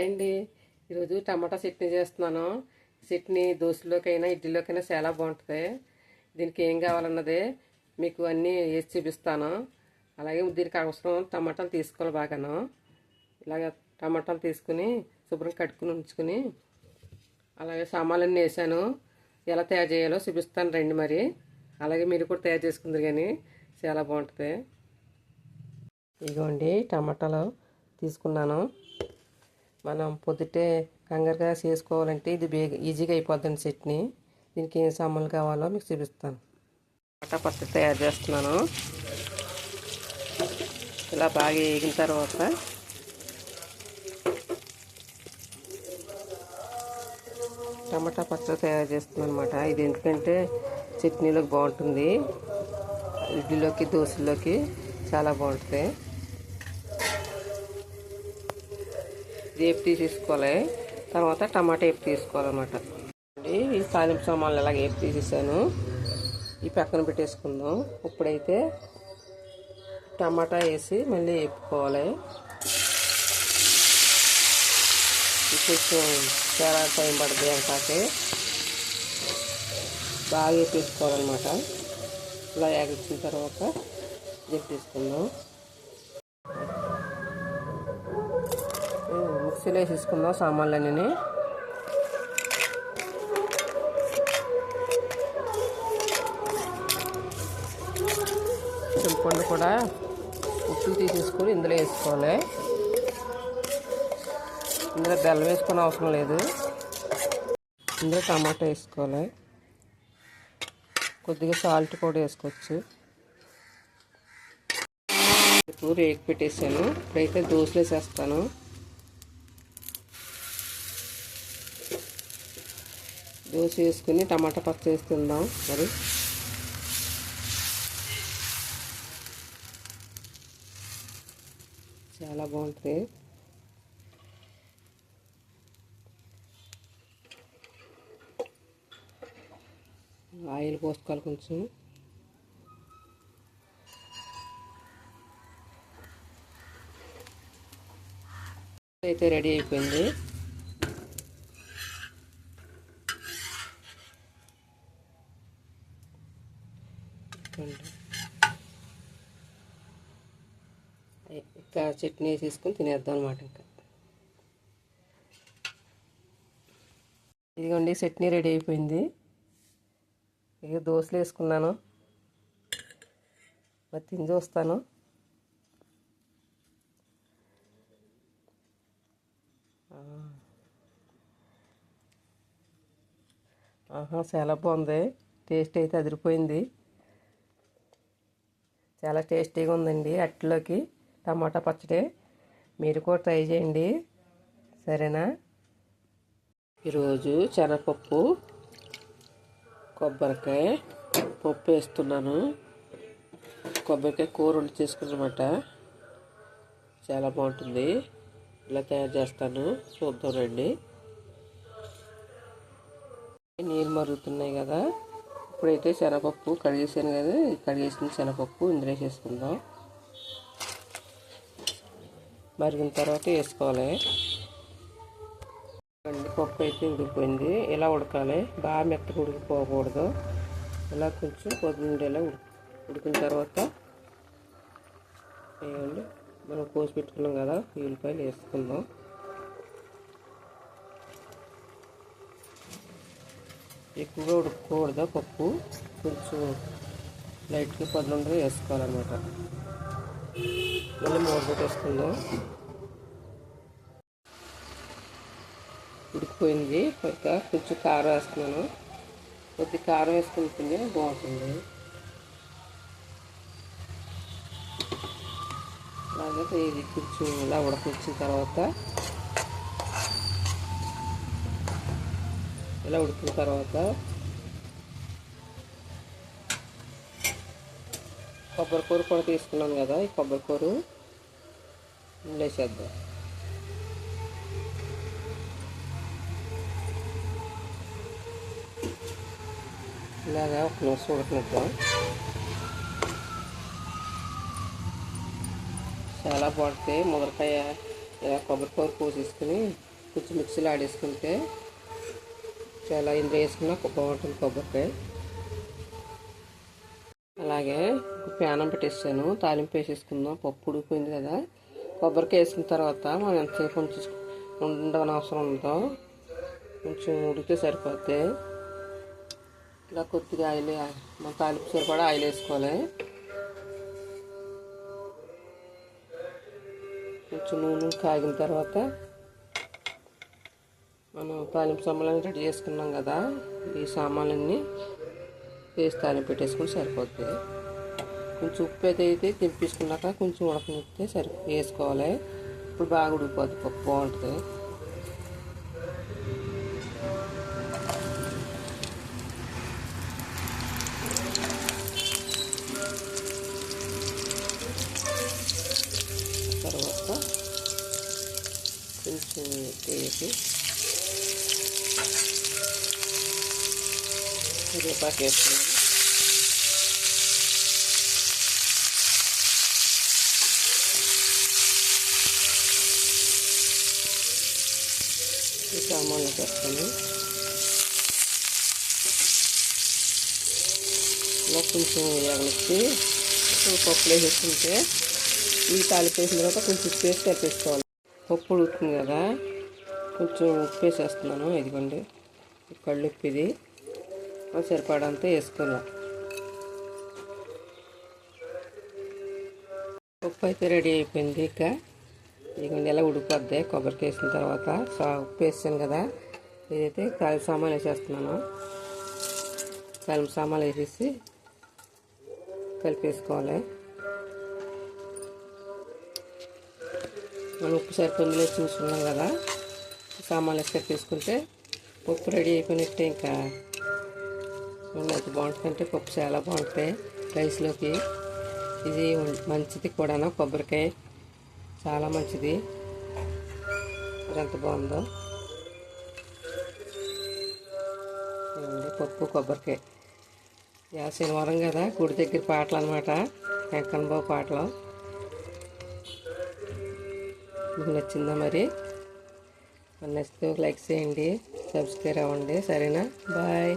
Hi అండి ఈరోజు టమాటా చట్నీ చేస్తున్నాను. చట్నీ దోశలోకైనా ఇడ్లీలోకైనా చాలా బాగుంటుంది. దీనికి ఏం కావాలన్నది మీకు అన్నీ వేసి చూపిస్తాను. అలాగే దీనికి అవసరం టమాటాలు తీసుకోవాలి బాగాను. ఇలాగ టమాటాలు తీసుకుని శుభ్రం కట్టుకుని ఉంచుకుని అలాగే సామాన్లన్నీ వేసాను. ఎలా తయారు చేయాలో చూపిస్తాను రండి మరి. అలాగే మీరు కూడా తయారు చేసుకుందరు కానీ చాలా బాగుంటుంది. ఇదిగోండి టమాటాలు తీసుకున్నాను. మనం పొద్దుటే కంగారుగా చేసుకోవాలంటే ఇది బేగ ఈజీగా అయిపోద్దండి చట్నీ. దీనికి ఏం సామాన్లు కావాలో మీకు చూపిస్తాను. టమాటా పచ్చడి తయారు చేస్తున్నాను. ఇలా బాగా వేగిన తర్వాత టమాటా పచ్చడి తయారు చేస్తున్నాను అనమాట ఇది ఎందుకంటే చట్నీలోకి బాగుంటుంది. ఇడ్లీలోకి దోశలోకి చాలా బాగుంటుంది. ఇది తీసేసుకోవాలి తర్వాత టమాటా ఏపు తీసుకోవాలన్నమాట. ఈ తాలింపు సామాన్లు ఇలాగ ఏపు తీసేసాను. ఈ పక్కన పెట్టేసుకుందాం. ఇప్పుడైతే టమాటా వేసి మళ్ళీ వేపుకోవాలి. కొంచెం చాలా టైం పడుతుంది అంటాకే బాగా వేపేసుకోవాలన్నమాట. ఇలా యాగించిన తర్వాత చెప్పేసుకుందాం మిక్సీలో వేసేసుకుందాం సామాన్లన్నీ. చింతపండు కూడా ఉప్పులు తీసేసుకొని ఇందులో వేసుకోవాలి. ఇందులో బెల్లం వేసుకునే అవసరం లేదు. ఇందులో టమాటా వేసుకోవాలి. కొద్దిగా సాల్ట్ కూడా వేసుకోవచ్చు. రేకు పెట్టేసాను. ఇప్పుడైతే దోశలు వేసేస్తాను. దోశ వేసుకుని టమాటా పచ్చ వేస్తుందాం మరి చాలా బాగుంటుంది. ఆయిల్ పోసుకోవాలి కొంచెం. అయితే రెడీ అయిపోయింది. ఇంకా చట్నీ వేసేసుకొని తినేద్దాం అనమాట ఇంకా. ఇదిగోండి చట్నీ రెడీ అయిపోయింది. ఇక దోశలు వేసుకున్నాను. మరి తిని చూస్తాను ఆహా చాలా బాగుంది. టేస్ట్ అయితే అదిరిపోయింది. చాలా టేస్టీగా ఉందండి అట్లోకి టమాటా పచ్చడి. మీరు కూడా ట్రై చేయండి. సరేనా? ఈరోజు శనగపప్పు కొబ్బరికాయ పప్పు వేస్తున్నాను. కొబ్బరికాయ కూర వండి చేసుకున్నమాట. చాలా బాగుంటుంది. ఇలా తయారు చేస్తాను. చూద్దాం రండి. నీళ్ళు మరుగుతున్నాయి కదా. ఇప్పుడైతే శనగపప్పు కడిగేసాను కదా కడిగేసిన శనగపప్పు ఇందులో వేసేసుకుందాం. మరిగిన తర్వాత వేసుకోవాలి. పప్పు అయితే ఉడికిపోయింది. ఇలా ఉడకాలి? బాగా మెత్తగా ఉడికిపోకూడదు. ఇలా కొంచెం పొద్దుండేలా ఉడికిన తర్వాత వేయండి. మనం కోసి పెట్టుకున్నాం కదా ఉల్లిపాయలు వేసుకుందాం. ఎక్కువగా ఉడకకూడదు. పప్పు కొంచెం లైట్గా పొద్దుండగా వేసుకోవాలన్నమాట. మళ్ళీ మూడు వస్తుందో ఉడికిపోయింది. ఇంకా కొంచెం కారం వేస్తున్నాను. కొద్ది కారం వేసుకుంటుంది బాగుంటుంది. అలాగే ఇది కొంచెం ఇలా ఉడకొచ్చిన తర్వాత ఇలా ఉడికిన తర్వాత కొబ్బరి కూర కూడా తీసుకున్నాం కదా ఈ కొబ్బరి కూర వేసేద్దాం ఇలాగా ఒక నిమిషం ఉడకనిద్దాం. చాలా బాగుంటాయి. ముదరకాయ ఇలా కొబ్బరి కూర పోసేసుకుని కొంచెం మిక్సీలో ఆడేసుకుంటే ఎలా ఇందులో వేసుకున్నా బాగుంటుంది కొబ్బరికాయ. అలాగే ప్యానం పెట్టేసాను తాలింపు వేసేసుకుందాం పప్పు ఉడికిపోయింది కదా. కొబ్బరికాయ వేసిన తర్వాత మనం ఎంతసేపు ఉంచు ఉండవని అవసరం ఉందో కొంచెం ఉడికితే సరిపోతే ఇలా కొద్దిగా ఆయిల్ మన తాలింపు సరిపడా ఆయిల్ వేసుకోవాలి. కొంచెం నూనె కాగిన తర్వాత మనం తాలింపు సామాన్లు రెడీ చేసుకున్నాం కదా ఈ సామాన్లన్నీ వేసి తాలింపు పెట్టేసుకుని సరిపోతుంది కొంచెం ఉప్పు అయితే అయితే తింపేసుకున్నాక కొంచెం ఉడకనిస్తే సరి వేసుకోవాలి. ఇప్పుడు బాగా ఉడికిపోద్ది పప్పు బాగుంటుంది. తర్వాత కొంచెం వేసి కరివేపాకు వేసుకున్నాను ఈ సామాన్లు వేస్తాను ఇలా కొంచెం ఎగనిచ్చి పప్పులు వేసేసుకుంటే ఈ తాలింపు వేసిన తర్వాత కొంచెం పేస్ట్ వేసుకోవాలి పప్పు ఉడుకుతుంది కదా కొంచెం ఉప్పు వేసేస్తున్నాను ఇదిగోండి కళ్ళు ఉప్పు ఇది సరిపడంతా వేసుకుందాం ఉప్పు అయితే రెడీ అయిపోయింది ఇక. ఇక ఎలా ఉడికిపోద్ది కొబ్బరికి వేసిన తర్వాత సా ఉప్పు వేసాను కదా. ఇదైతే కాలి సామాన్లు వేసేస్తున్నాను. కాలి సామాన్లు వేసేసి కలిపేసుకోవాలి. మనం ఉప్పు సరిపోయిందిలే చూసుకున్నాం కదా. సామాన్లు వేసి కలిపేసుకుంటే ఉప్పు రెడీ అయిపోయినట్టే ఇంకా. ఎంత బాగుంటుందంటే పప్పు చాలా బాగుంటాయి రైస్లోకి. ఇది మంచిది కూడా కొబ్బరికాయ చాలా మంచిది. ఎంత బాగుందో. పప్పు కొబ్బరికాయ. యా శనివారం కదా గుడి దగ్గర పాటలు అనమాట వెంకన్నబాబు పాటలు. మీకు నచ్చిందా మరి? నచ్చితే లైక్ చేయండి సబ్స్క్రైబ్ అవ్వండి. సరేనా? బాయ్.